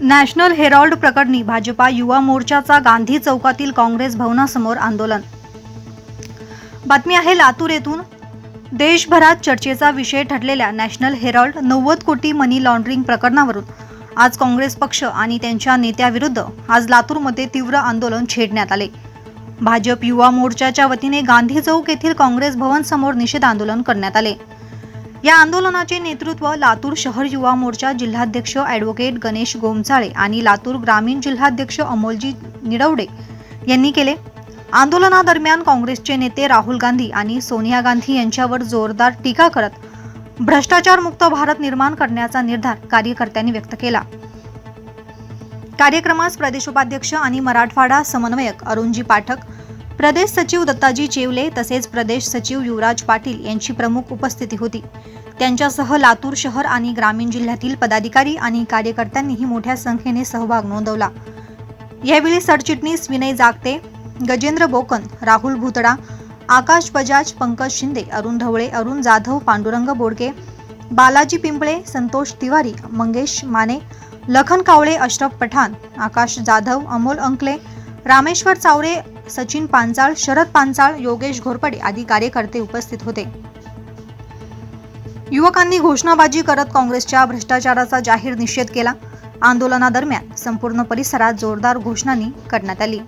National Harold प्रकरणी भाजपा युवा मोर्चाचा गांधी चौकातील काँग्रेस भवनासमोर आंदोलन. बातमी आहे लातूर येथून. देशभरात चर्चेचा विषय ठरलेल्या नॅशनल हेरॉल्ड नव्वद कोटी मनी लॉन्ड्रिंग प्रकरणावरून आज काँग्रेस पक्ष आणि त्यांच्या नेत्याविरुद्ध आज लातूरमध्ये तीव्र आंदोलन छेडण्यात आले. भाजप युवा मोर्चाच्या वतीने गांधी चौक येथील काँग्रेस भवन समोर निषेध आंदोलन करण्यात आले. या आंदोलनाचे नेतृत्व लातूर शहर युवा मोर्चा जिल्हाध्यक्ष ॲडव्होकेट गणेश गोमचाळे आणि लातूर ग्रामीण जिल्हाध्यक्ष अमोलजी निडवडे यांनी केले. आंदोलनादरम्यान काँग्रेसचे नेते राहुल गांधी आणि सोनिया गांधी यांच्यावर जोरदार टीका करत भ्रष्टाचारमुक्त भारत निर्माण करण्याचा निर्धार कार्यकर्त्यांनी व्यक्त केला. कार्यक्रमास प्रदेश उपाध्यक्ष आणि मराठवाडा समन्वयक अरुणजी पाठक प्रदेश सचिव दत्ताजी चेवले तसेच प्रदेश सचिव युवराज पाटील यांची प्रमुख उपस्थिती होती. त्यांच्यासह लातूर शहर आणि ग्रामीण जिल्ह्यातील पदाधिकारी आणि कार्यकर्त्यांनीही मोठ्या संख्येने सहभाग नोंदवला. यावेळी सरचिटणीस विनय जागते गजेंद्र बोकन राहुल भुतडा आकाश बजाज पंकज शिंदे अरुण ढवळे अरुण जाधव पांडुरंग बोडके बालाजी पिंपळे संतोष तिवारी मंगेश माने लखन कावळे अशरफ पठाण आकाश जाधव अमोल अंकले रामेश्वर चावरे सचिन पांचाळ शरद पांचाळ योगेश घोरपडे आदी कार्यकर्ते उपस्थित होते. युवकांनी घोषणाबाजी करत काँग्रेसच्या भ्रष्टाचाराचा जाहीर निषेध केला. आंदोलनादरम्यान संपूर्ण परिसरात जोरदार घोषणानी करण्यात आली.